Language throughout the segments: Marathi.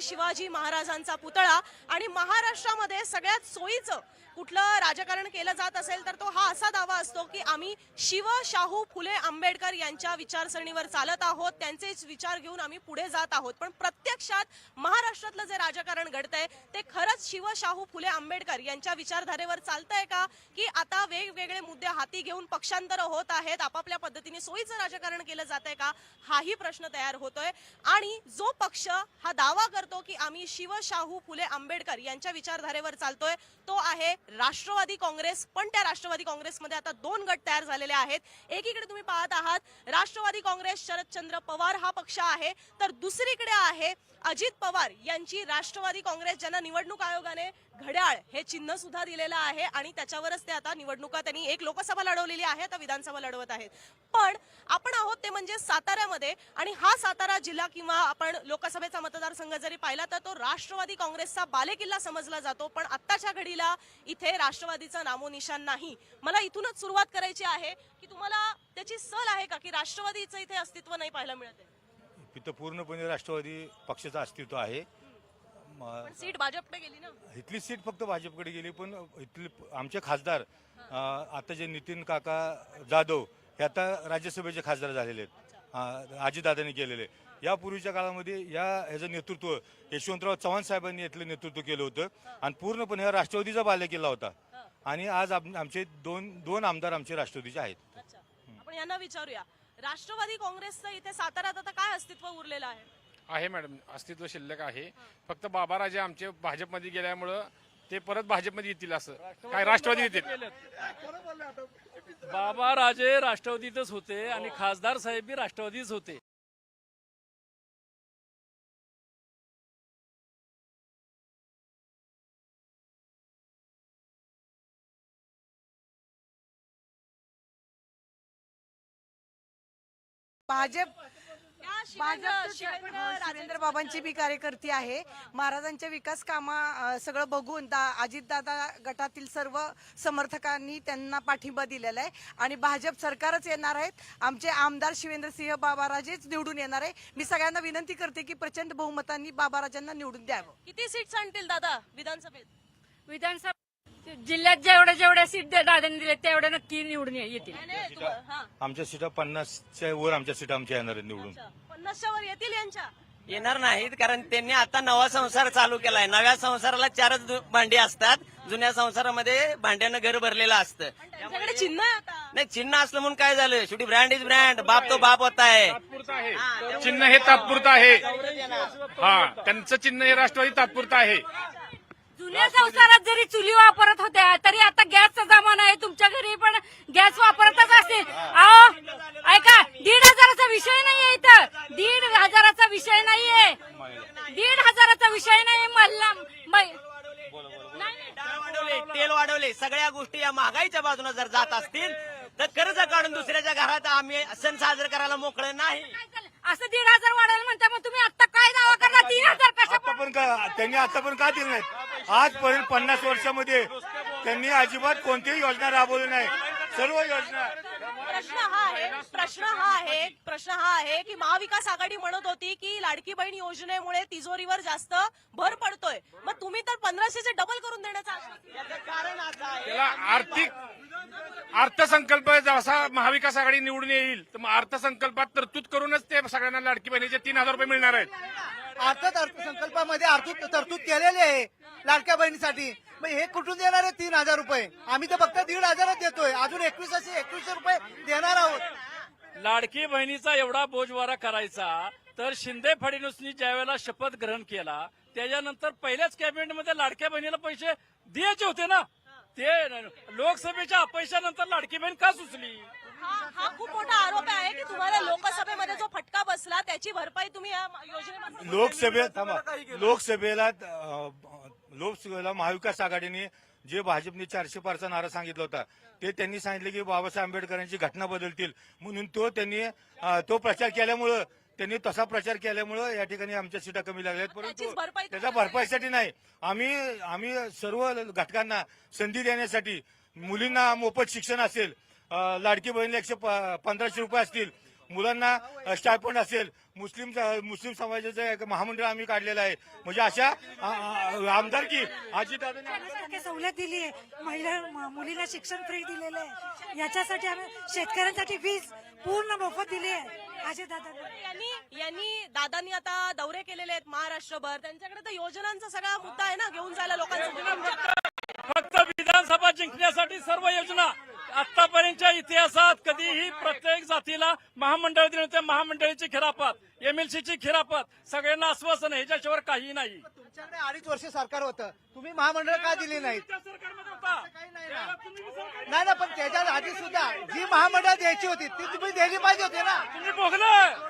छत्रपती शिवाजी महाराजांचा पुतळा आणि महाराष्ट्रामध्ये सगळ्यात सोयीचं कुठलं राजकारण केलं जात असेल तर तो हा असा दावा असतो की आम्ही शिव शाहू फुले आंबेडकर यांच्या विचारसरणीवर चालत आहोत त्यांचेच विचार घेऊन आम्ही पुढे जात आहोत. पण प्रत्यक्षात महाराष्ट्रातलं जे राजकारण घडतंय ते खरंच शिव शाहू फुले आंबेडकर यांच्या विचारधारेवर चालतंय का? की आता वेगवेगळे मुद्दे हाती घेऊन पक्षांतर होत आहेत आपापल्या पद्धतीने सोयीचं राजकारण केलं जात आहे का? हाही प्रश्न तयार होतोय. आणि जो पक्ष हा दावा करतो की आम्ही शिव शाहू फुले आंबेडकर यांच्या विचारधारेवर चालतोय. तो आहे राष्ट्रवादी काँग्रेस पण त्या राष्ट्रवादी काँग्रेसमध्ये आता दोन गट तयार झालेले आहेत. एकीकडे तुम्ही पाहत आहात राष्ट्रवादी काँग्रेस शरदचंद्र पवार हा पक्ष आहे तर दुसरीकडे आहे अजित पवार यांची राष्ट्रवादी काँग्रेस ज्यांना निवडणूक आयोगाने घड्याळ हे चिन्ह सुद्धा दिलेलं आहे आणि त्याच्यावरच ते आता निवडणुका त्यांनी एक लोकसभा लढवलेली आहे आता विधानसभा लढवत आहेत. पण आपण आहोत ते म्हणजे साताऱ्यामध्ये आणि हा सातारा जिल्हा किंवा आपण लोकसभेचा मतदारसंघ जरी पाहिला तर तो राष्ट्रवादी काँग्रेसचा बालेकिल्ला समजला जातो पण आत्ताच्या घडीला इथे राष्ट्रवादीचं नामोनिशान नाही. मला इथूनच सुरुवात करायची आहे की तुम्हाला त्याची सल आहे का की राष्ट्रवादीचं इथे अस्तित्व नाही पाहायला मिळत आहे? इथं पूर्णपणे राष्ट्रवादी पक्षाचं अस्तित्व आहे. म- पण सीट भाजपकडे गेली ना? इथली सीट फक्त भाजपकडे गेली पण इथले आमचे खासदार अं, आता जे नितीन काका जाधव हे आता राज्यसभेचे खासदार झालेले आहेत. आजीदादांनी केलेले. यापूर्वीच्या काळामध्ये या ह्याचं नेतृत्व यशवंतराव चव्हाण साहेबांनी यातलं नेतृत्व केलं होतं आणि पूर्णपणे हा राष्ट्रवादीचा बालेकिल्ला होता. आणि आज आम- आमचे दोन दोन आमदार आमचे राष्ट्रवादीचे आहेत. अच्छा. आपण यांना विचारूया. राष्ट्रवादी काँग्रेसचं इथे साताऱ्यात आता काय अस्तित्व उरलेलं आहे? आहे मॅडम अस्तित्व शिल्लक आहे. फक्त बाबाराजे आमचे भाजपमध्ये गेल्यामुळं ते परत भाजपमध्ये येतील असं. काय राष्ट्रवादी येतील? बाबा राजे राष्ट्रवादीतच होते आणि खासदार साहेब बी राष्ट्रवादीच होते. भाजप हो, राजे- शिवेंद्र बाबांची बी कार्यकर्ती आहे. महाराजांच्या विकास कामा सगळं बघून दा अजितदादा गटातील सर्व समर्थकांनी त्यांना पाठिंबा दिलेला आहे. आणि भाजप सरकारच येणार आहेत. आमचे आमदार शिवेंद्रसिंह बाबाराजेच निवडून येणार आहे. मी सगळ्यांना विनंती करते की प्रचंड बहुमतांनी बाबाराजांना निवडून द्यावं. किती सीट्स आणतील दादा विधानसभेत? विधानसभा जिल्ह्यात जेवढ्या जेवढ्या सीट दादांनी दिले तेवढ्या नक्की निवडून ये- येतील. हा, आमच्या सीटा पन्नासच्या वर आमच्या सीटा आमच्या येणार आहेत निवडून. पन्नासच्या वर येतील यांच्या? येणार नाहीत कारण त्यांनी आता नवा संसार चालू केलाय. नव्या संसाराला चारच भांडी असतात. जुन्या संसारामध्ये भांड्यानं घर भरलेलं असतं. त्यांच्याकडे चिन्ह नाही चिन्ह असलं म्हणून काय झालं? शेवटी ब्रँड इज ब्रँड बाप तो बाप होता आहे. चिन्ह हे तात्पुरतं आहे. हा त्यांचं चिन्ह हे राष्ट्रवादी तात्पुरतं आहे. जुन्या संसारात जरी चुली वापरत होत्या तरी आता गॅसचा जमाना आहे. तुमच्या घरी पण गॅस वापरतच असतील अहो ऐका दीड हजाराचा विषय नाहीये इथं. दीड हजाराचा विषय नाहीये. दीड हजाराचा विषय नाही मल्ला मै- नाही डाळ वाढवले तेल वाढवले. सगळ्या गोष्टी या महागाईच्या बाजूने जर जात असतील तर कर्ज काढून दुसऱ्याच्या घरात आम्ही सण साजरा करायला मोकळे नाही? असं दीड हजार वाढायला म्हणता मग तुम्ही आता काय दावा करणार तीन हजार कशा पण का त्यांनी आता पण का दिले नाहीत? आजपर्यंत पन्नास वर्षामध्ये त्यांनी अजिबात कोणतीही योजना राबवली नाही. सर्व योजना. प्रश्न हा आहे प्रश्न हा आहे प्रश्न हा आहे की महाविकास आघाडी म्हणत होती की लाडकी बहीण योजनेमुळे तिजोरीवर जास्त भर पडतोय. मग तुम्ही तर पंधराशेचे डबल करून देण्याचा कारण त्याला आर्थिक अर्थसंकल्प जसा महाविकास आघाडी निवडून येईल तर मग अर्थसंकल्पात तरतूद करूनच ते सगळ्यांना लाडकी बहिणीचे तीन हजार रुपये मिळणार आहेत. अर्थात अर्थसंकल्पामध्ये आर्थिक तरतूद केलेली आहे. लाडक्या बहिणीसाठी. मग हे कुठून देणार आहे तीन हजार रुपये? आम्ही तर फक्त दीड हजारच देतोय. अजून एकवीसशे एकवीसशे रुपये देणार आहोत. लाडकी बहिणीचा एवढा बोजवारा करायचा तर शिंदे फडणवीसनी ज्यावेळेला शपथ ग्रहण केला त्याच्यानंतर पहिल्याच कॅबिनेटमध्ये लाडक्या बहिणीला पैसे द्यायचे होते ना? ते लोकसभेच्या अपयशानंतर लाडकी बहीण का सुचली? हा हा खूप मोठा आरोप आहे की तुम्हाला लोकसभेमध्ये जो फटका बसला त्याची भरपाई तुम्ही या योजनेमध्ये लोकसभेत लोकसभेला लोकसभेला महाविकास आघाडीने जे भाजपने चारशे पारचा नारा सांगितला होता ते त्यांनी सांगितले की बाबासाहेब आंबेडकरांची घटना बदलतील म्हणून तो त्यांनी तो प्रचार केल्यामुळं त्यांनी तसा प्रचार केल्यामुळं या ठिकाणी आमच्या सीटा कमी लागल्यात त्याचीच भरपाई परंतु त्याच्या भरपाईसाठी नाही. आम्ही आम्ही सर्व घटकांना संधी देण्यासाठी मुलींना मोफत शिक्षण असेल लाडकी बहिणीला एकशे पंधराशे रुपये असतील मुलांना स्टायपंड असेल. मुस्लिम मुस्लिम समाजाचं एक महामंडळ आम्ही काढलेलं आहे. म्हणजे अशा आमदारकी टक्के सवलत दिली आहे. महिला मुलीला शिक्षण फ्री दिलेलं आहे. याच्यासाठी आम्ही शेतकऱ्यांसाठी वीज पूर्ण मोफत दिली आहे. यांनी यांनी दादांनी आता दौरे केलेले आहेत महाराष्ट्रभर. त्यांच्याकडे तर योजनांचा सगळा मुद्दा आहे ना घेऊन जायला लोकांसाठी फक्त विधानसभा जिंकण्यासाठी सर्व योजना आतापर्यंतच्या इतिहासात कधीही प्रत्येक जातीला महामंडळ दिलं त्या महामंडळाची खिरापत एमएलसीची खिरापत सगळ्यांना आश्वासन ह्याच्याशिवाय काही नाही. तुमच्याकडे अडीच वर्ष सरकार होतं. तुम्ही महामंडळ का दिली नाहीत? त्या सरकारमध्ये होता. काही नाही. नाही ना पण त्याच्या आधी सुद्धा जी महामंडळ द्यायची होती ती तुम्ही दिली पाहिजे होती ना. तुम्ही भोगलं.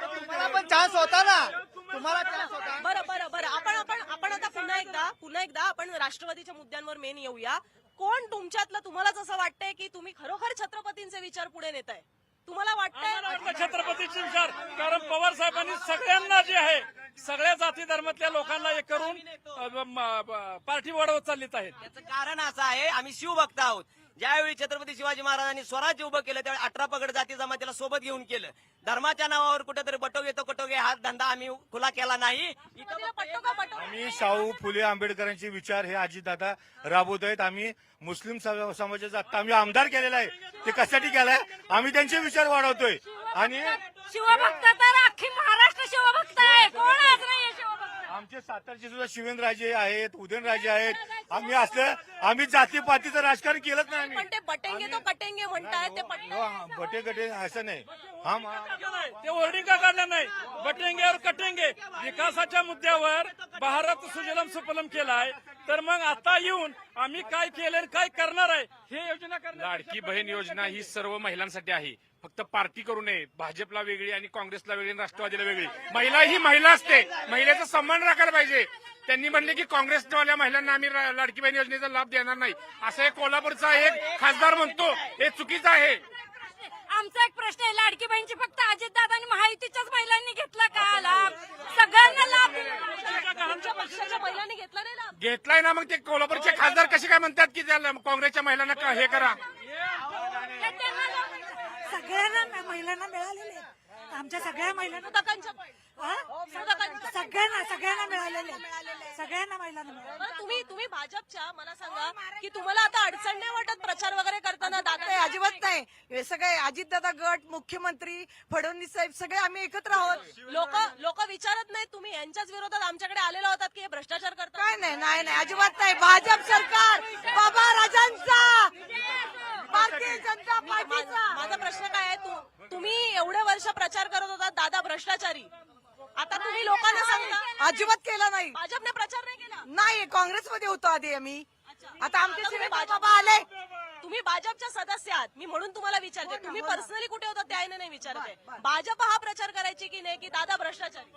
तुम्हाला पण चान्स होता ना. तुम्हाला चान्स होता. बरं बरं बरं. आपण आपण आपण आता पुन्हा एकदा पुन्हा एकदा आपण राष्ट्रवादीच्या मुद्द्यांवर मेन येऊया. कोण तुमच्यातलं? तुम्हाला जसं वाटतंय की तुम्ही खरोखर छत्रपतींचे विचार पुढे नेत आहे तुम्हाला वाटतंय? वाटतं छत्रपतीचे विचार. कारण पवार साहेबांनी सगळ्यांना जे आहे सगळ्या जाती धर्मातल्या लोकांना एक करून पार्टी वाढवत चाललीत आहेत. याचं कारण असं आहे आम्ही शिवभक्त आहोत. ज्यावेळी छत्रपती शिवाजी महाराजांनी स्वराज्य उभं केलं त्यावेळी अठरा पगड जाती जमातीला सोबत घेऊन केलं. धर्माच्या नावावर कुठेतरी बटोगे तो कटोगे हा धंदा आम्ही खुला केला नाही. आम्ही शाहू फुले आंबेडकरांचे विचार हे अजितदादा राबवत आहेत. आम्ही मुस्लिम सम- समाजाचा आता आम्ही आमदार केलेला आहे. ते कशासाठी केलाय? आम्ही त्यांचे विचार वाढवतोय. आणि शिवभक्त तर अख्खी महाराष्ट्र शिवभक्त आहे. कोण आज नाही? शिवभक्त आमचे सातारचे सुद्धा शिवेंद्रराजे आहेत उदयनराजे आहेत. आम्ही असलं आम्ही जातीपातीचं राजकारण केलंच नाही आम्ही. पण ते बटेंगे तो कटेंगे म्हणतायत ते हो, हा, बटे गटे असं नाही. हा मा- नाही, ते होर्डिंग का काढलं नाही? बटेंगे और कटेंगे. विकासाच्या मुद्द्यावर भारत सुजलम सुफलम केलाय. तर मग आता येऊन आम्ही काय केलं आणि काय करणार आहे? हे योजना लाडकी बहीण योजना ही सर्व महिलांसाठी आहे. फक्त पार्टी करू नये. भाजपला वेगळी आणि काँग्रेसला वेगळी आणि राष्ट्रवादीला वेगळी. महिला ही महिला असते. महिलेचा सन्मान राखायला पाहिजे. त्यांनी म्हणले की काँग्रेसवाल्या महिलांना आम्ही लाडकी बहीण योजनेचा लाभ देणार नाही. असं एक कोल्हापूरचा एक खासदार म्हणतो. हे चुकीचं आहे. आमचा एक प्रश्न आहे. लाडकी बहिणीची फक्त अजितदादा आणि महायुतीच्याच महिलांनी घेतला का लाभ? सगळ्यांना लाभ पक्षाच्या महिलांनी घेतला नाही घेतलाय ना मग ते कोल्हापूरचे खासदार कसे काय म्हणतात की काँग्रेसच्या महिलांना हे करा? सगळ्यांना महिलांना मिळालेले. आमच्या सगळ्या महिलांना हा? सगळ्यांना सगळ्यांना मिळालेले. सगळ्यांना महिलांना मिळाले तुम्ही तुम्ही भाजपच्या मला सांगा की तुम्हाला आता अडचण नाही वाटत प्रचार वगैरे करताना नाही. दाखवा अजिबात नाही. हे सगळे अजितदादा गट मुख्यमंत्री फडणवीस साहेब सगळे आम्ही एकत्र आहोत. लोक लोक विचारत नाही तुम्ही. यांच्याच विरोधात आमच्याकडे आलेले होतात की हे भ्रष्टाचार करतात? काय नाही नाही नाही. अजिबात नाही. भाजप सरकार बाबा राजांचा! भारतीय जनता पार्टीचा. माझा प्रश्न काय आहे? तू तुम्ही एवढे वर्ष प्रचार करत होता दादा भ्रष्टाचारी. आता तुम्ही लोकांना सांगता अजिबात केला नाही. भाजपने प्रचार नाही केला? नाही काँग्रेसमध्ये होतो आधी आम्ही. आता आमचे तुम्ही शिवेंद्र भाजप- बाबा आले. तुम्ही भाजपच्या सदस्य आहात. मी म्हणून तुम्हाला विचारते. तुम्ही पर्सनली कुठे होता त्याने नाही विचारते. भाजप हा प्रचार करायची की नाही की दादा भ्रष्टाचारी?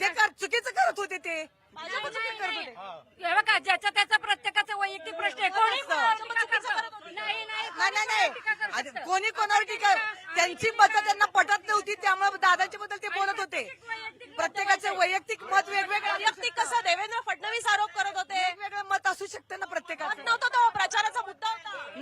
ते कर चुकीचं करत होते ते. हे बघा ज्याचा त्याचा प्रत्येकाचा वैयक्तिक प्रश्न आहे. कोणी कोणावर टीका करतं. नाही नाही नाही नाही नाही. आधी कोणी कोणावर टीका त्यांची मतं त्यांना पटत नव्हती त्यामुळे दादाच्या बद्दल ते बोलत होते. प्रत्येकाचे वैयक्तिक मत वेगवेगळे वैयक्तिक कसं? देवेंद्र फडणवीस आरोप करत होते. वेगवेगळं मत असू शकतं ना मत प्रत्येकाचं नव्हतं तो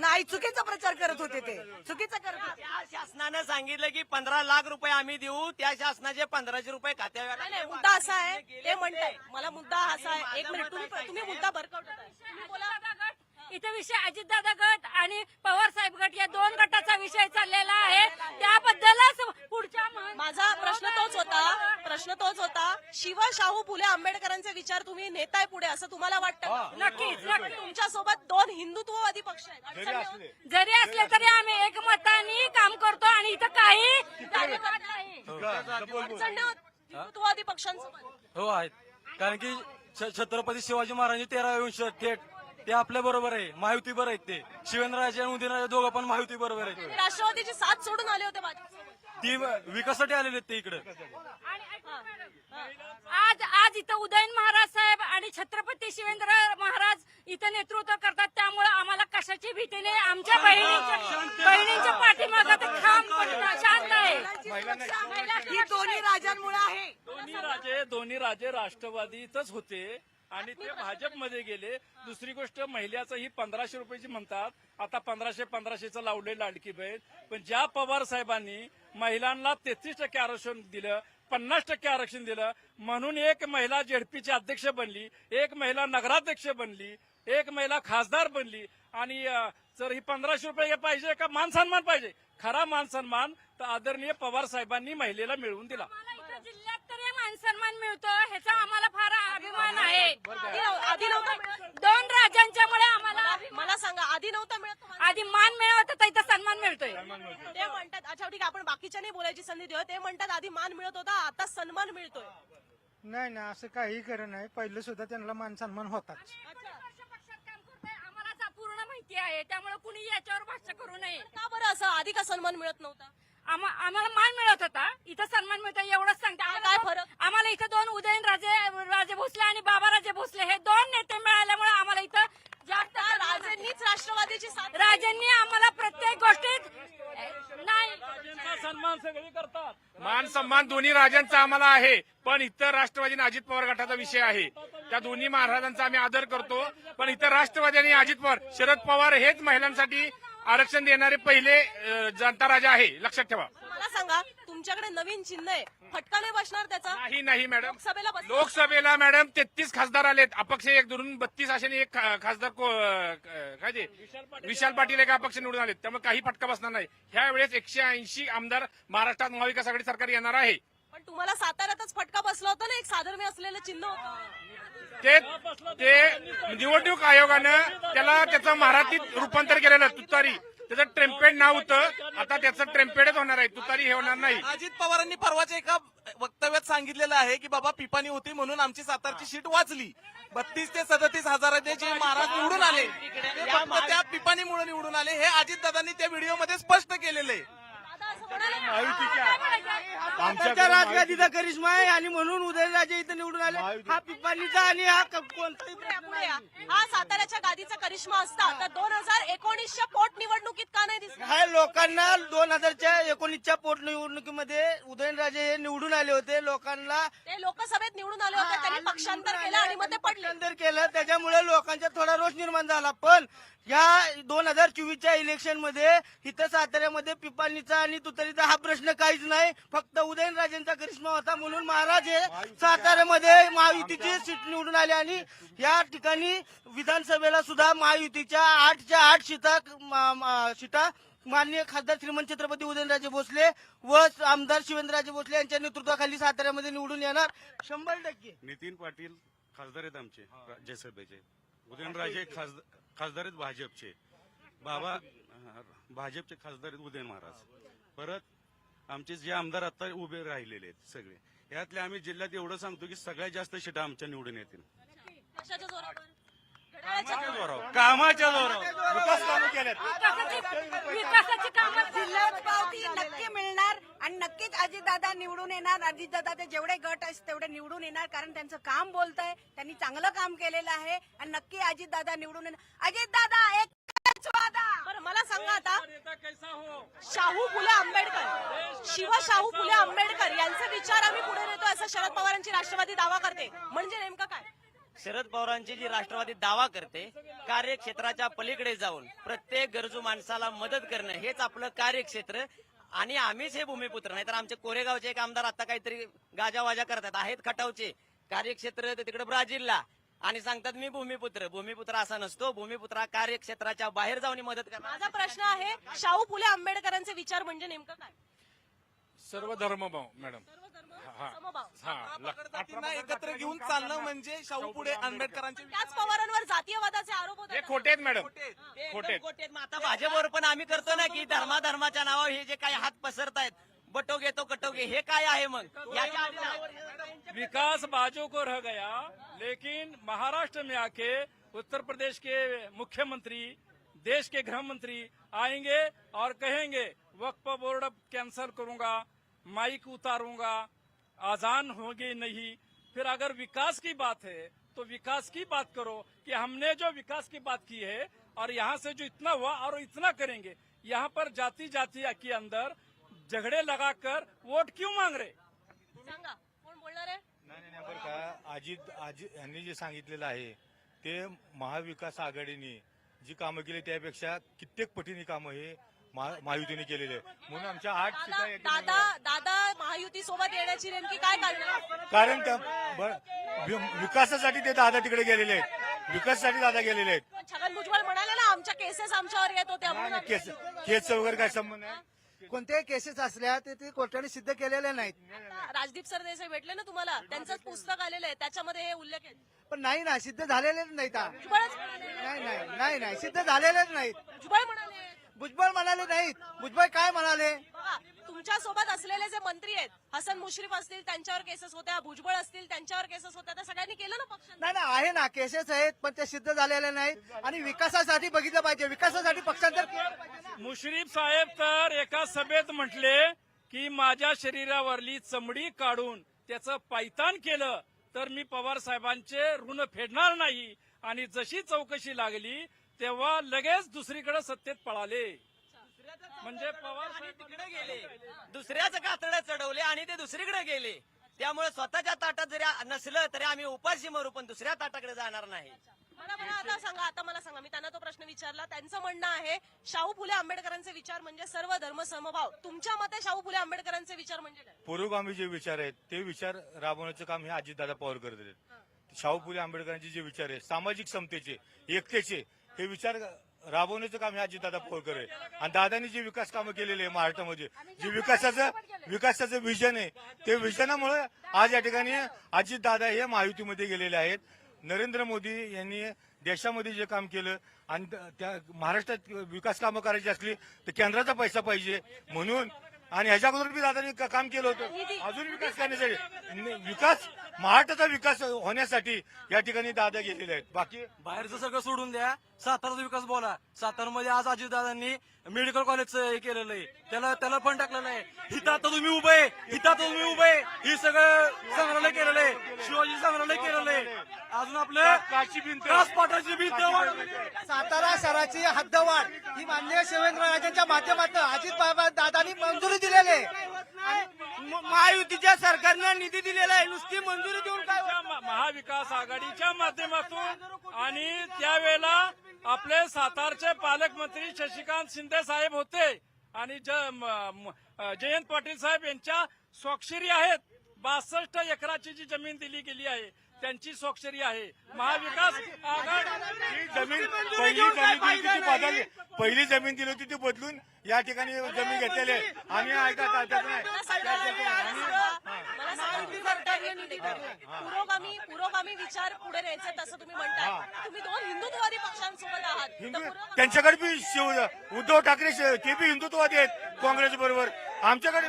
नाही चुकीचा प्रचार करत होते ते. चुकीचा करत होते. त्या शासनानं सांगितलं की पंधरा लाख रुपये आम्ही देऊ त्या शासनाचे पंधराशे रुपये खात्यावर नाही नाही मुद्दा असा आहे ते म्हणताय. मला मुद्दा असा आहे. एक मिनिट तुम्ही तुम्ही मुद्दा तुम्ही बोला. इथे विषय अजितदादा गट आणि पवार साहेब गट या दोन गटाचा विषय चाललेला आहे. त्याबद्दलच पुढच्या माझा प्रश्न तोच होता. प्रश्न तोच होता. शिव शाहू फुले आंबेडकरांचे विचार तुम्ही नेताय पुढे असं तुम्हाला वाटतं का? नक्कीच नक्कीच. तुमच्यासोबत दोन हिंदुत्ववादी पक्ष आहेत. जरी असले. होत? जरी असले तरी आम्ही एकमताने काम करतो आणि इथं काही होत हिंदुत्ववादी पक्षांसोबत. हो आहेत. कारण की छत्रपती शिवाजी महाराजांचे तेरा वंश थेट ते आपल्या बरोबर आहे. महायुती बरोबर आहेत ते. शिवेंद्रराजे आणि उदयनराजे दोघं पण महायुती बरोबर आहेत. ते राष्ट्रवादीची साथ सोडून आले होते ती विकासासाठी आलेले आहेत ते इकडे. आज आज इथं उदयन महाराज साहेब आणि छत्रपती शिवेंद्र महाराज इथं नेतृत्व करतात. त्यामुळे आम्हाला कशाची भीती नाही? आमच्या बहिणींच्या बहिणींच्या पाठीमागं ते ठाम शांत आहे. ही दोन्ही राजांमुळे आहे. दोन्ही राजे दोन्ही राजे राष्ट्रवादीतच होते. आणि ते भाजपमध्ये गेले. दुसरी गोष्ट महिलाचं ही पंधराशे रुपयाची म्हणतात. आता पंधराशे पंधराशेचं लावले लाडकी बहीण पण ज्या पवार साहेबांनी महिलांना तेहतीस टक्के आरक्षण दिलं पन्नास टक्के आरक्षण दिलं म्हणून एक महिला जेडपीची अध्यक्ष बनली एक महिला नगराध्यक्ष बनली एक महिला खासदार बनली आणि जर ही पंधराशे रुपये पाहिजे का मान सन्मान पाहिजे? खरा मान सन्मान तर आदरणीय पवार साहेबांनी महिलेला मिळवून दिला. जिल्ह्यात तरी मान सन्मान मिळतो ह्याचा आम्हाला फार अभिमान आहे. आधी नव्ह- आधी नव्हता दोन राजांच्यामुळे आम्हाला मला सांगा आधी नव्हता मिळत तुम्हाला? आधी मान मिळवत होता इथं सन्मान मिळतोय. ते म्हणतात अच्छा ठीक आहे आपण बाकीच्या नाही बोलायची संधी देऊ. ते म्हणतात आधी मान मिळत होता आता सन्मान मिळतोय. नाही ना असं काही खरं नाही. पहिलं सुद्धा त्यांना मान सन्मान होताच. वर्ष पक्षात काम करतोय. आम्हाला पूर्ण माहिती आहे. त्यामुळे कुणी याच्यावर भाष्य करू नये. का बरं असं? आधी का सन्मान मिळत नव्हता? आम्हा- आम्हाला मान मिळत होता. इथं सन्मान मिळतो एवढंच सांगते आम्हाला काय दोन- फरक? आम्हाला इथं दोन उदयन राजे राजे भोसले आणि बाबाराजे भोसले हे दोन नेते मिळाल्यामुळे आम्हाला इथं जास्त. राजेंनीच राष्ट्रवादीची साथ राजांनी आम्हाला प्रत्येक गोष्टीत नाही. राजांचा सन्मान सगळे करतात. मान सन्मान दोन्ही राजांचा आम्हाला आहे पण इतर राष्ट्रवादी आणि अजित पवार गटाचा विषय आहे. त्या दोन्ही महाराजांचा आम्ही आदर करतो पण इतर राष्ट्रवादी आणि अजित पवार शरद पवार हेच महिलांसाठी आरक्षण देणारे पहिले जनता राजा आहे. लक्षात ठेवा. मला सांगा तुमच्याकडे नवीन चिन्ह आहे. फटका नाही बसणार त्याचा? नाही नाही मॅडम. लोकसभेला. लोकसभेला मॅडम तेहतीस खासदार आलेत. अपक्ष एक धरून बत्तीस अशाने एक खा- खासदार को- अं, काय ते? विशाल पाटील. एका अपक्ष निवडून आलेत. त्यामुळे काही फटका बसणार नाही. ह्या वेळेस एकशे ऐंशी आमदार महाराष्ट्रात महाविकास आघाडी सरकार येणार आहे. पण तुम्हाला साताऱ्यातच फटका बसला होता ना? एक साधर्म्य असलेलं चिन्ह होतं. ते ते निवडणूक आयोगानं त्याला त्याचं मराठीत रूपांतर केलेलं तुतारी. त्याचं ट्रेम्पेड नाव होतं. आता त्याचं ट्रेम्पेडच होणार आहे. तुतारी हे होणार नाही. अजित पवारांनी परवाच्या एका वक्तव्यात सांगितलेलं आहे की बाबा पिपाणी होती म्हणून आमची सातारची सीट वाचली. बत्तीस ते सदतीस हजाराचे जे महाराज निवडून आले ते फक्त त्या पिपाणीमुळे निवडून आले हे अजितदादांनी त्या व्हिडिओमध्ये स्पष्ट केलेलं आहे. आमच्या राजगादीचा करिश्मा आहे आणि म्हणून उदयनराजे इथं निवडून आले. हा पिप्पानीचा आणि हा कोणताही. हा साताऱ्याच्या गादीचा करिश्मा असता तर दोन हजार एकोणीसच्या पोटनिवडणुकीत का नाही दिसला ह्या लोकांना दोन हजारच्या एकोणीसच्या पोटनिवडणुकीमध्ये उदयनराजे हे निवडून आले होते. लोकांना ते लोकसभेत निवडून आले होते. त्यांनी पक्षांतर केलं आणि मग ते पडले. पक्षांतर केलं. त्याच्यामुळे लोकांचा थोडा रोष निर्माण झाला. पण या दोन हजार चोवीसच्या इलेक्शनमध्ये इथं साताऱ्यामध्ये पिपाणीचा आणि तुतारीचा हा प्रश्न काहीच नाही. फक्त उदयनराजेंचा करिश्मा होता म्हणून महाराज हे साताऱ्यामध्ये महायुतीची सीट निवडून आले आणि या ठिकाणी विधानसभेला सुद्धा महायुतीच्या आठच्या आठ सीटा सीटा माननीय खासदार श्रीमंत छत्रपती उदयनराजे भोसले व आमदार शिवेंद्रराजे भोसले यांच्या नेतृत्वाखाली साताऱ्यामध्ये निवडून येणार. शंभर टक्के. नितीन पाटील खासदार आहेत आमचे राज्यसभेचे. उदयनराजे खासदार खासदार आहेत भाजपचे. बाबा भाजपचे खासदार आहेत उदयन महाराज. परत आमचे जे आमदार आता उभे राहिलेले आहेत सगळे यातले आम्ही जिल्ह्यात एवढं सांगतो की सगळ्यात जास्त शिटा आमच्या निवडून येतील. कशाच्या जोरावर? कामाच्या जोरावर. कामाच्या जोरावर. विकास कामं केल्यात विकासाची विकासाची कामं जिल्ह्यात पावती नक्की मिळणार आणि नक्कीच अजितदादा निवडून येणार. अजितदादाचे जेवढे गट आहेत तेवढे निवडून येणार कारण त्यांचं काम बोलत आहे त्यांनी चांगलं काम केलेलं आहे आणि नक्की अजितदादा निवडून येणार. अजितदादा बरं मला सांगा आता. नेता कैसा हो? शाहू फुले आंबेडकर. शिव शाहू फुले आंबेडकर यांचे विचार आम्ही पुढे नेतो असं शरद पवारांची राष्ट्रवादी दावा करते. म्हणजे नेमकं काय? शरद पवारांची जी राष्ट्रवादी दावा करते कार्यक्षेत्राच्या पलीकडे जाऊन प्रत्येक गरजू माणसाला मदत करणं हेच आपलं कार्यक्षेत्र. आणि आम्हीच हे भूमिपुत्र नाही तर आमचे कोरेगावचे एक आमदार आता काहीतरी गाजावाजा करतात आहेत खटावचे. कार्यक्षेत्र तिकडे ब्राझीलला. आणि सांगतात मी भूमिपुत्र. भूमिपुत्र असा नसतो. भूमिपुत्र हा कार्यक्षेत्राच्या बाहेर जाऊन मदत करणार. माझा प्रश्न आहे शाहू फुले आंबेडकरांचे विचार म्हणजे नेमकं काय? सर्व धर्म मॅडम. हा. हा. एकत्र घेऊन चालणं म्हणजे शाहू पुढे आंबेडकरांचे त्याच पवारांवर जातीयवादाचे आरोप होते हे खोटे आहेत मॅडम. खोटे आहेत. खोटे आहेत. मग आता भाजपवर पण आम्ही करतो ना की धर्माधर्माच्या नावावर हे जे काही हात पसरतायत बटोगे तो कटोगे। हे काय आहे मग? विकास बाजू को रह गया, लेकिन महाराष्ट्र में आके उत्तर प्रदेश के मुख्यमंत्री, देश के गृह मंत्री आएँगे और कहेंगे, वक्फ बोर्ड अब कैंसिल करूँगा माइक उतारूँगा आजान होगी नहीं। फिर अगर विकास की बात है तो विकास की बात करो कि हमने जो विकास की बात की है, और यहाँ से जो इतना हुआ और इतना करेंगे, यहाँ पर जाति जाति के अंदर झगड़े लगाकर वोट क्यों मांग रहे? सांगा. कोण बोलणार आहे? बरं का. अजित अजित यांनी जे सांगितलेलं आहे ते महाविकास आघाडीने जी कामं केली त्यापेक्षा कित्येक पटीने कामं हे महा- महायुतीने केलेले आहे. म्हणून आमच्या आठ सीटा दादा या ठिकाणी- दादा दादा महायुती सोबत येण्याची नेमकी काय कारण आहे? कारण त्या ब- वि- विकासासाठी ते दादा तिकडे गेलेले आहेत. विकासासाठी दादा गेलेले आहेत. छगन भुजबळ म्हणाले ना आमच्या केसेस आमच्यावर येत होत्या म्हणून आम्ही- केस केसचा वगैरे काय संबंध आहे कोणत्याही केसेस असल्या ते ते कोर्टाने सिद्ध केलेल्या नाहीत. आता राजदीप सरदेसाई भेटले ना तुम्हाला त्यांचंच पुस्तक आलेलं आहे. त्याच्यामध्ये हे उल्लेख आहे. पण नाही ना सिद्ध झालेलेच नाहीत. भुजबळच म्हणाले. नाही नाही नाही नाही. सिद्ध झालेलेच नाहीत. भुजबळ म्हणाले. भुजबळ म्हणाले नाहीत. भुजबळ काय म्हणाले? बघा तुमच्यासोबत असलेले जे मंत्री आहेत हसन मुश्रीफ असतील त्यांच्यावर केसेस होत्या भुजबळ असतील त्यांच्यावर केसेस होत्या त्या सगळ्यांनी केलं ना पक्षाने नाही ना आहे ना केसेस आहेत पण ते सिद्ध झालेले नाहीत. आणि विकासासाठी बघितलं पाहिजे. विकासासाठी पक्षांतर केलं पाहिजे. मुश्रीफ साहेब तर एका सभेत म्हटले की माझ्या शरीरावरली चमडी काढून त्याचं पायतान केलं तर मी पवार साहेबांचे ऋण फेडणार नाही. आणि जशी चौकशी लागली तेव्हा लगेच दुसरीकडे सत्तेत पळाले. म्हणजे पवार साहेब तिकडे गेले. दुसऱ्याचं कातडं चढवले आणि ते दुसरीकडे गेले. त्यामुळे स्वतःच्या ताटात जरी नसलं तरी आम्ही उपाशी मरू पण दुसऱ्या ताटाकडे जाणार नाही. मी त्यांना तो प्रश्न विचारला. त्यांचं म्हणणं आहे शाहू फुले आंबेडकरांचे विचार म्हणजे सर्व धर्म समभाव. तुमच्या मते शाहू फुले आंबेडकरांचे विचार म्हणजे काय? पुरोगामी जे विचार आहेत ते विचार राबवण्याचं काम हे अजितदादा पवार करत आहेत. शाहू फुले आंबेडकरांचे जे विचार आहेत सामाजिक समतेचे एकतेचे हे विचार राबवण्याचं काम हे अजितदादा पवार करत आहेत. आणि दादांनी जे विकास कामं केलेले आहे महाराष्ट्रामध्ये जे विकासाचं विकासाचं विजन आहे ते विजनामुळे आज या ठिकाणी अजितदादा हे महायुतीमध्ये गेलेले आहेत. नरेंद्र मोदी यांनी देशामध्ये जे काम केलं आणि त्या महाराष्ट्रात विकास कामं करायची असली तर केंद्राचा पैसा पाहिजे म्हणून. आणि ह्याच्या अगोदर बी दादांनी काम केलं होतं. अजून विकास करण्यासाठी. विकास महाराष्ट्राचा विकास होण्यासाठी या ठिकाणी दादा गेलेले आहेत. बाकी? बाहेरचं सगळं सोडून द्या. साताराचा विकास बोला. सातारामध्ये आज अजितदादांनी मेडिकल कॉलेजचं हे केलेलं आहे. त्याला त्याला पण टाकलेलं आहे. इथं आता तुम्ही उभे आता तुम्ही उभे ही सगळं संग्रहालय केलेलं आहे. शिवाजी संग्रहालय केलेलं आहे. अजून आपलं काची भिंत कासपाटाची भीत सातारा शहराची हद्दवाढ. ही माननीय शिवेंद्र राजांच्या माध्यमातून अजित बाबा दादांनी मंजुरी दिलेली आहे. आणि म- महायुतीच्या सरकारनं निधी दिलेला आहे. नुसती मंजुरी देऊन काय महाविकास आघाडीच्या माध्यमातून आणि त्यावेळेला आपले सातारचे पालकमंत्री शशिकांत शिंदे साहेब होते. आणि जयंत पाटील साहेब यांच्या स्वाक्षरी आहेत. बासष्ट एकराची जी जमीन दिली गेली आहे त्यांची स्वाक्षरी आहे. महाविकास आघाडी ही जमीन पहिली जमीन दिली होती ती बदलली. पहिली जमीन दिली होती ती बदलून या ठिकाणी जमीन घेतलेली आहे. आणि ऐका ता- त्याचं नाही. मला सांगा, मला सांगा, तुम्ही सरकारने निधी दिली. पुरोगामी पुरोगामी विचार पुढे न्यायचे तसं तुम्ही म्हणताय. तुम्ही दोन हिंदुत्ववादी पक्षांसोबत आहात. त्यांच्याकडे बी शिव उद्धव ठाकरे ते बी हिंदुत्ववादी आहेत काँग्रेस बरोबर. आमच्याकडे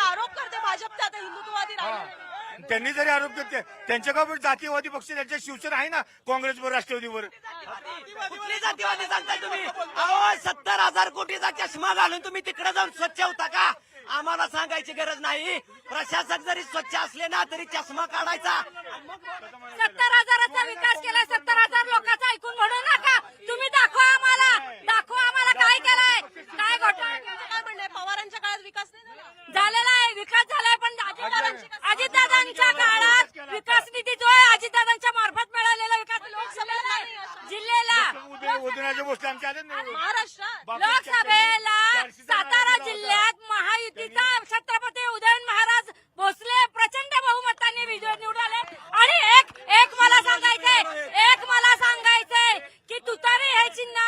आरोप करते भाजप ते आता हिंदुत्ववादी राहिले. त्यांनी जरी आरोप केले त्यांच्याकडे पण जातीयवादी पक्ष त्यांच्या शिवसेना आहे ना काँग्रेसवर राष्ट्रवादीवर. कुठली जातीवादी सांगताय तुम्ही? अहो सत्तर हजार कोटीचा चष्मा घालून तुम्ही तिकडे जाऊन स्वच्छ होता का? आम्हाला सांगायची गरज नाही. प्रशासक जरी स्वच्छ असले ना तरी चष्मा काढायचा. सत्तर हजाराचा विकास केलाय सत्तर हजार लोकांचा ऐकून म्हणू नका. तुम्ही दाखवा आम्हाला. दाखवा आम्हाला काय केलंय काय घोटाळा तुमचं काय म्हणणं आहे पवारांच्या काळात विकास नाही झाला झालेला आहे विकास झालाय पण अजितदादांच्या काळात विकास निधी जो आहे अजितदादांच्या मार्फत मिळालेला विकास लोकसभेला नाही, जिल्ह्याला उदय- उदयनराजे भोसले आमच्या आले ना महाराष्ट्रात बाकी लोकसभेला चारशे जण सातारा आले जिल्ह्यात महायुतीचा छत्रपती उदयन महाराज भोसले प्रचंड बहुमताने विजय निवडून आले आणि एक एक मला सांगायचंय एक मला सांगायचंय की तुतारी हे चिन्ह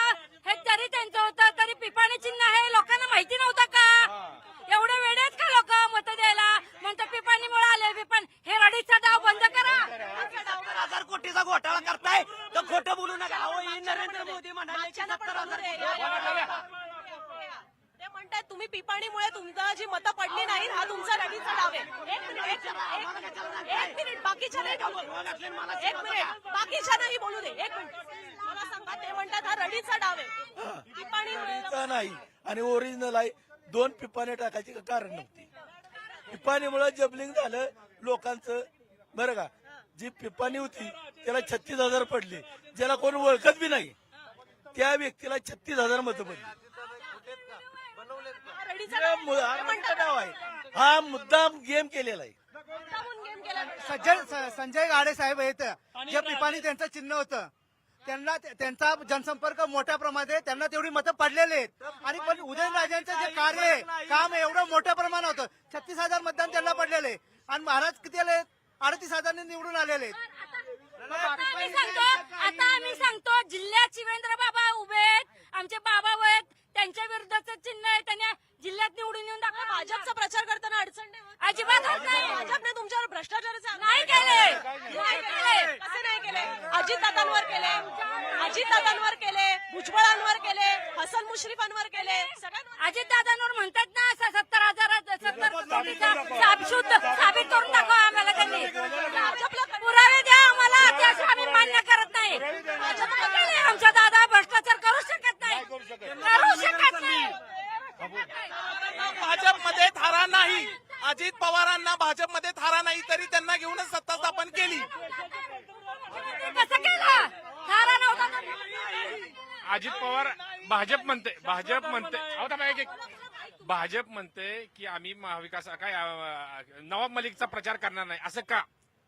हे जरी त्यांचं होतं तरी पिपाणी चिन्ह हे लोकांना माहिती नव्हतं का एवढे वेळे आहेत का लोक मत द्यायला म्हणतो पिपाणी मुळे आले पिपाण हे रडीचा डाव बंद करा सत्तर हजार कोटीचा घोटाळा करताय तर खोटं बोलू नका अहो ही नरेंद्र मोदी म्हणाले की मागच्यांना पण सत्तर बोलू हजार दे. कोटी. या- या- या- या. ते म्हणतात तुम्ही पिपाणीमुळे तुमचा जी मतं पडली नाही हा तुमचा रडीचा डाव आहे. एक मिनिट एक मिनिट, बाकीच्या नाही एक मिनिट बाकीच्या नाही बोलू दे. एक मिनिट. मला सांगा ते म्हणतात हा रडीचा डाव आहे. पिपाणीमुळे नाही. आणि ओरिजिनल आहे. दोन पिपाने टाकायची कारण नव्हती. पिपाणीमुळे जबलिंग झालं लोकांचं. बरं का? जी पिपाणी होती त्याला छत्तीस हजार पडली. ज्याला कोण ओळखत बी नाही त्या व्यक्तीला छत्तीस हजार मतं पडली. हा आहे. मुद्दाम गेम केलेला आहे. सज्जन संजय गाडे साहेब आहेत जे पिपाणी त्यांचं चिन्ह होतं. त्यांना त्यांचा जनसंपर्क मोठ्या प्रमाणात आहे. त्यांना तेवढी मतं पडलेली आहेत. आणि पण उदयनराजेंचं जे कार्य आहे काम एवढं मोठ्या प्रमाणात होतं. छत्तीस हजार मतदान त्यांना पडलेले आहे. आणि महाराज किती आले अडतीस हजारांनी निवडून आलेले आहेत. आता आम्ही सांगतो आता आम्ही सांगतो जिल्ह्यात शिवेंद्र बाबा उभे आहेत आमचे बाबा आहेत त्यांच्या विरुद्धचं चिन्ह आहे त्यांनी जिल्ह्यात निवडून येऊन दाखवा. भाजपचा प्रचार करताना अडचण नाही? अजिबात होत नाही. भाजपने तुमच्यावर भ्रष्टाचाराचे नाही केले नाही केले कसे नाही केले अजितदादांवर केले अजितदादांवर केले भुजबळांवर केले हसन मुश्रीफांवर केले अजितदादांवर म्हणतात ना स- सत्तर हजार सत्तर साबशुद्ध साबित करून दाखवा आम्हाला त्यांनी. पुरावे द्या आम्हाला त्याशिवाय आम्ही मान्य करत नाही. भाजपला केले. आमचा दादा भ्रष्टाचार करू शकत नाही. करू शकत नाही. भाजपमध्ये थारा नाही. अजित पवारांना भाजपमध्ये थारा नाही तरी त्यांना घेऊनच सत्ता स्थापन केली. अजित पवार भाजप म्हणते भाजप म्हणते. भाजप म्हणते की आम्ही महाविकास काय नवाब मलिकचा प्रचार करणार नाही. असं का?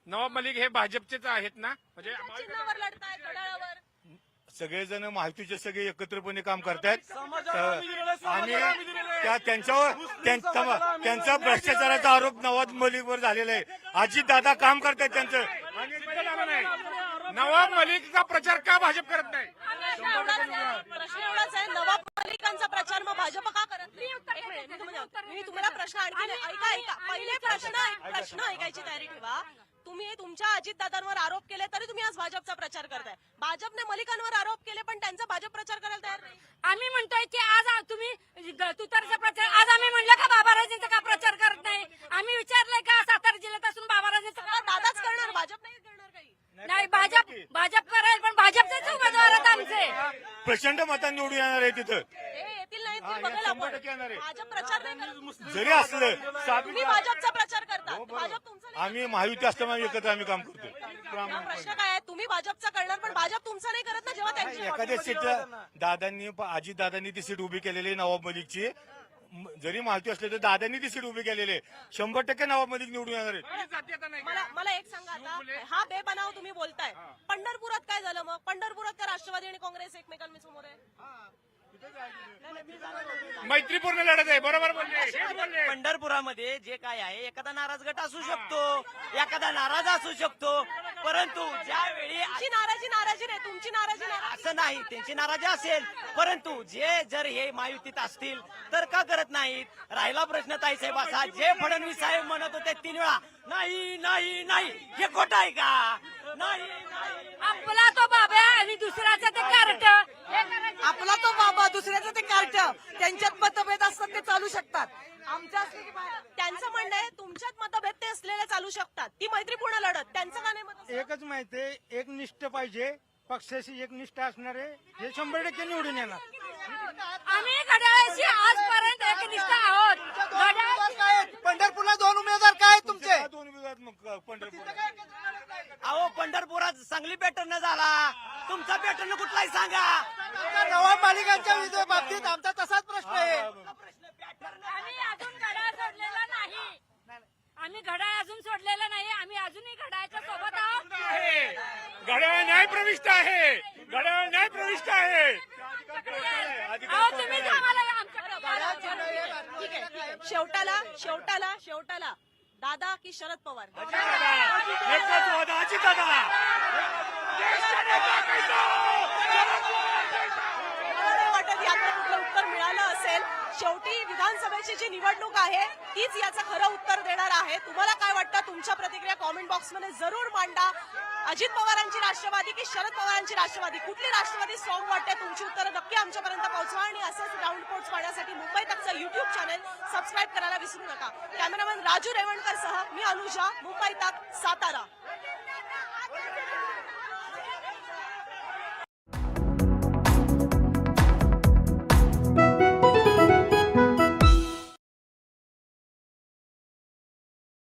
नवाब मलिक हे भाजपचेच आहेत ना? म्हणजे सगळेजण माहितीचे सगळे एकत्रपणे काम करतायत. आणि त्या त्यांच्यावर त्यांचा भ्रष्टाचाराचा आरोप नवाब मलिकवर झालेला आहे. अजित दादा काम करतायत त्यांचं. नवाब मलिकचा प्रचार का भाजप करत नाही? प्रश्न एवढाच आहे. नवाब मलिकांचा प्रचार मग भाजप का करत नाही? मी तुम्हाला प्रश्न आणखी ऐका ऐका. पहिले प्रश्न प्रश्न ऐकायची तयारी ठेवा. तुम्ही तुमच्या अजितदादांवर आरोप केले तरी तुम्ही आज भाजपचा प्रचार करताय. भाजपने मलिकांवर आरोप केले पण त्यांचा भाजप प्रचार करायला तयार नाही. आम्ही म्हणतोय की आज तुम्ही तुतारीचा प्रचार आज आम्ही म्हणलं का बाबाराजेंचा का प्रचार करत नाही? आम्ही विचारलंय का सातारा जिल्ह्यात असून बाबाराजेंचा दादाच करणार भाजप नाही करणार. नाही भाजप भाजप करेल पण भाजपचेच उमेदवार आहेत आमचे. प्रचंड मतांनी निवडून येणार आहे तिथं. येतील नाही येतील या बघेल शंभर आपण. टक्के येणार आहे. भाजप प्रचार नाही करत. जरी असलं तुम्ही साबित भाजपचा प्रचार करता. हो, बरोबर. भाजप तुमचं नाही आम्ही महायुती असताना एकत्र आम्ही काम करतो हा प्रश्न काय आहे? तुम्ही भाजपचा करणार पण भाजप तुमचा नाही करत ना जेव्हा त्यांची एखाद्या सीट दादांनी अजित दादांनी ती सीट उभी केलेली नवाब मलिकची. जरी माहिती असली तर दादांनी ती सीट उभी केलेली आहे. शंभर टक्के नवाब मलिक निवडून येणार आहे. मला मला एक सांगा आता. हा बेबनाव तुम्ही बोलताय. पंढरपुरात काय झालं मग? पंढरपुरात का राष्ट्रवादी आणि काँग्रेस एकमेकांसमोर आहे? मैत्रीपूर्ण लढत आहे बरोबर बोलले. पंढरपुरामध्ये जे काय आहे एखादा नाराज गट असू शकतो एखादा नाराज असू शकतो परंतु ज्यावेळी तुमची नाराजी नाराजी नाही तुमची नाराजी नाराजी असं नाही त्यांची नाराजी असेल परंतु जे जर हे महायुतीत असतील तर का करत नाहीत? राहिला प्रश्न ताईसाहेब असा जे फडणवीस साहेब म्हणत होते तीन वेळा नाही नाही नाही हे खोटं आहे का? नाही नाही आपला तो बाबा आणि दुसऱ्याचं ते कार्ट. आपला तो बाबा दुसऱ्याचं ते कार्ट त्यांच्यात मतभेद असतात ते चालू शकतात आमच्या असले की बाहेर. त्यांचं म्हणणं आहे तुमच्यात मतभेद ते असलेले चालू शकतात ती मैत्रीपूर्ण लढत त्यांचं का नाही? एकच माहिती आहे एक निष्ठ पाहिजे पक्षाशी एक निष्ठ असणारे हे शंभर टक्के निवडून येणार आम्ही घड्याळाशी आजपर्यंत एकनिष्ठ आहोत? पंढरपूरला दोन उमेदवार काय आहेत तुमचे? दोन विभागात मग पंढरपूर अहो पंढरपुरात सांगली पॅटर्न झाला. तुमचा पॅटर्न कुठलाही सांगा. नवाब मालिकांच्या विजय बाबतीत आमचा तसाच प्रश्न आहे. आम्ही अजून घड्याळ सोडलेला नाही. आम्ही घड्याळ अजून सोडलेला नाही आम्ही अजूनही घड्याळच्या सोबत आहोत. आहे. घड्याळ न्याय प्रविष्ट आहे. घड्याळ न्याय प्रविष्ट आहे. अहो तुम्ही आम्हाला आमच्याकडे ठीक आहे. ठीक आहे. शेवटाला शेवटाला शेवटाला. दादा की शरद पवार? एकच वादा अजित दादा नाही वाटत यातलं कुठलं उत्तर मिळालं असेल शेवटी विधानसभेची जी निवडणूक आहे तीच याचं खरं उत्तर देणार आहे तुम्हाला काय वाटतं? तुमच्या प्रतिक्रिया कॉमेंट बॉक्समध्ये जरूर मांडा. अजित पवारांची राष्ट्रवादी की शरद पवारांची राष्ट्रवादी? कुठली राष्ट्रवादी स्ट्रॉंग वाटते? तुमची उत्तरं नक्की आमच्यापर्यंत पोहोचवा. आणि असंच राऊंड पोर्ट्स पाहण्यासाठी मुंबई तकचं युट्यूब चॅनल सबस्क्राईब करायला विसरू नका. कॅमेरामॅन राजू रेवणकर सह मी अनुजा मुंबई तक सातारा.